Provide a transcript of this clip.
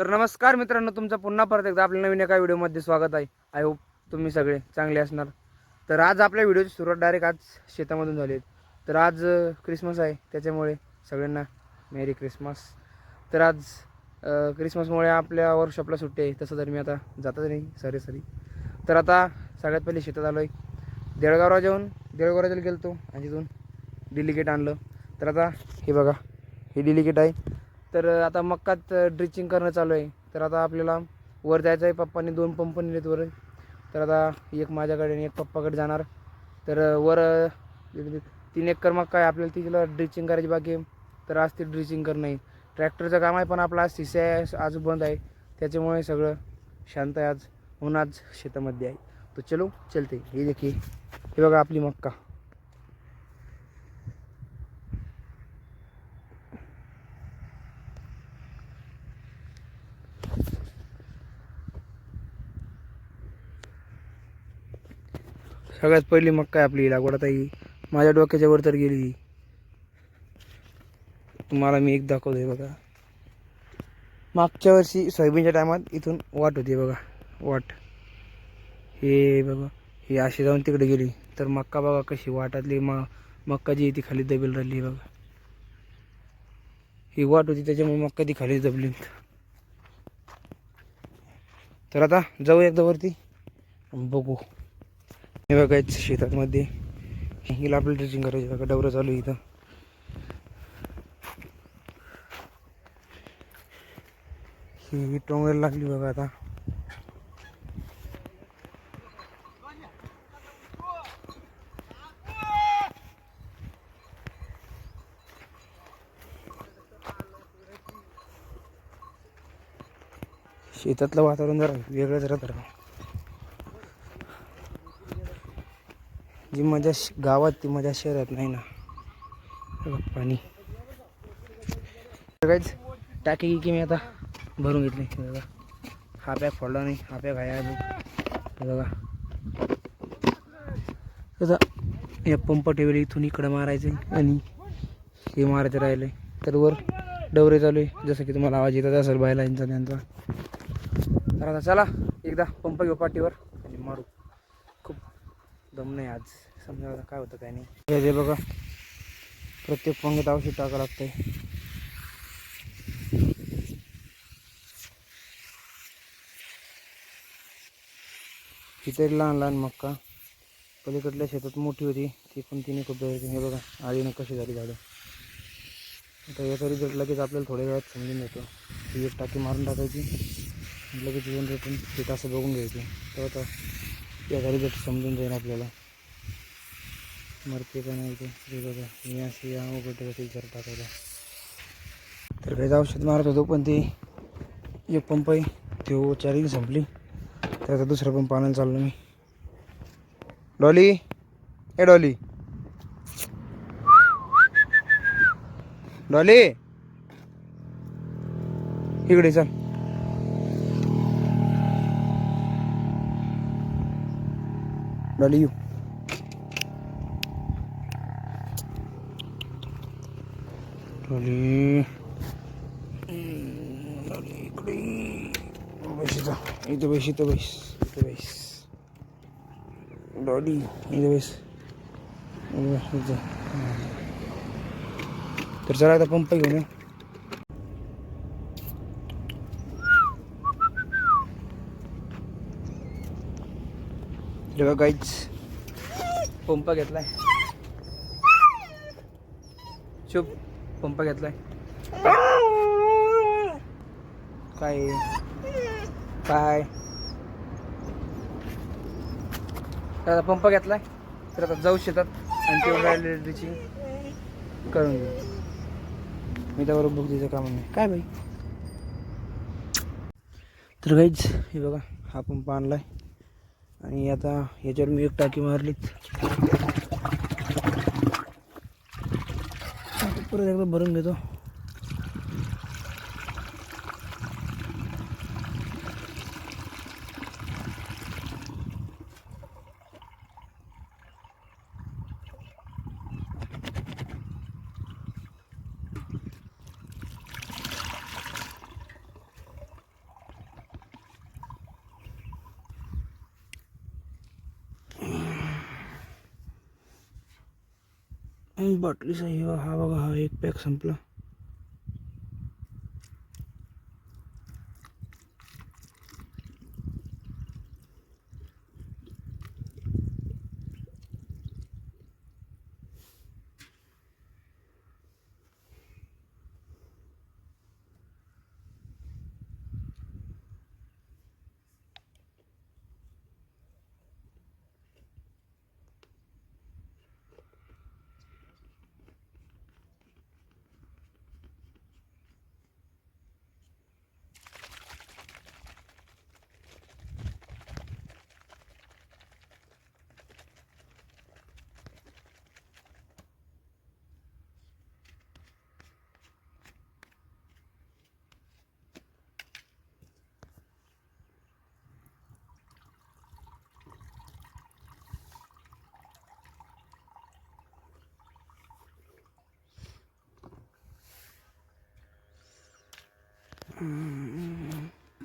तर नमस्कार मित्रांनो तुमचं पुन्हा परत एकदा आपल्या नवीन एका व्हिडिओमध्ये स्वागत आहे. आय होप तुम्ही सगळे चांगले असणार. तर आज आपल्या व्हिडिओची सुरुवात डायरेक्ट आज शेतामधून झाली आहे. तर आज क्रिसमस आहे त्याच्यामुळे सगळ्यांना मेरी क्रिसमस तर आज क्रिसमसमुळे आपल्या वर्कशॉपला सुट्टी आहे तसं तर मी आता जातच नाही सरी सरी तर आता सगळ्यात पहिले शेतात आलो आहे देळगावला जाऊन देळगाव राजाला गेलो तो आणि तिथून डिलिकेट आणलं. तर आता हे बघा हे डिलिकेट आहे. तर आता मक्कात ड्रिचिंग करणं चालू आहे. तर आता आपल्याला वर जायचं आहे. पप्पांनी दोन पंप नेलेत वर. तर आता एक माझ्याकडे आणि एक पप्पाकडे जाणार. तर वर तीन एकर मक्का आहे. आपल्याला तिला ड्रिचिंग करायची बाकी तर आज ती ड्रिचिंग करणं आहे. ट्रॅक्टरचं काम आहे पण आपला आज सिसे आहे आज बंद आहे. त्याच्यामुळे सगळं शांत आहे आज. म्हणून आज शेतामध्ये आहे. तो चलो चलते. हे देखील. हे बघा आपली मक्का. सगळ्यात पहिली मक्का आहे आपली लागवड आता ही माझ्या डोक्याच्या वर तर गेली. तुम्हाला मी एक दाखवतोय बघा. मागच्या वर्षी सोयाबीनच्या टायमात इथून वाट होती बघा. वाट. हे बघा. हे अशी जाऊन तिकडे गेली. तर मक्का बघा कशी वाटातली. म मक्का जी ती खाली दबेल राहिली बघा. ही वाट होती त्याच्यामुळे मक्का ती खाली दबली तर आता जाऊ एकदा वरती. बघू. हे बघायचं शेतामध्ये. हिला आपलं ड्रेसिंग करायचं बघा डवरं चालू आहे इथं. ही टोंगर लागली बघा आता. शेतातलं वातावरण जरा वेगळंच राहतं. जी मजा श- गावात ती मजा शहरात नाही ना. पाणी. काहीच टाकी की मी आता भरून घेतली. बघा. हा पॅक फोडला नाही. हा पॅक आहे अजून. बघा. आता या पंप ठेवले इथून इकडं मारायचं आणि हे मारायचं राहिलं तर वर डवरे चालू आहे. जसं की तुम्हाला आवाज येतात असेल बायलांचा त्यांचा. तर आता चला एकदा पंप घेऊ पाठीवर आणि मारू. दम नाही आज. समजा काय होतं काय नाही. हे बघा प्रत्येक पंगत औषध टाकावं लागतंय. ही तरी लहान लहान मक्का. पलीकडल्या शेतात मोठी होती ती पण तिने खूप हे बघा आळीनं कशी झाली झाडं. आता याचा रिझल्ट लगेच आपल्याला थोड्या वेळात समजून येतो ती एक टाकी मारून टाकायची. लगेच येऊन रेटून पीठ असं बघून घ्यायची. तेव्हा आता याचा समजून जाईल आपल्याला. मरते पण आहे ते बघा. मी अशी अवघड कशी विचार टाकायला. तर काही औषध मारत होतो पण ते एक पंप आहे तो चार्जिंग संपली. त्याचा दुसरा पंप आणायला चाललो मी. डॉली? ए डॉली. डॉली? इकडे चल. Dolly you Dolly hmm, Dolly इकडे बस इथं इथं बस इथं बस इथं बस डॉली इथं बस इथं बस, इथं. हां. तर चला आता पंप घेऊन ये. हे बघा गाईच पंप घेतलाय. चुप पंप घेतलाय. काय? काय? तर आता पंप घेतलाय. तर आता जाऊ शेतात आणि तेवढं राहिलेली ड्रिचिंग करून घेऊ. मी त्याबरोबर बुक द्यायचं काम नाही काय बाई? तर काहीच हे बघा हा पंप आणलाय. आणि आता याच्यावर मी एक टाकी मारलीत परत एकदा भरून घेतो. बाटलीचा हिवा हा बघा हा एक पॅक संपला. Mm.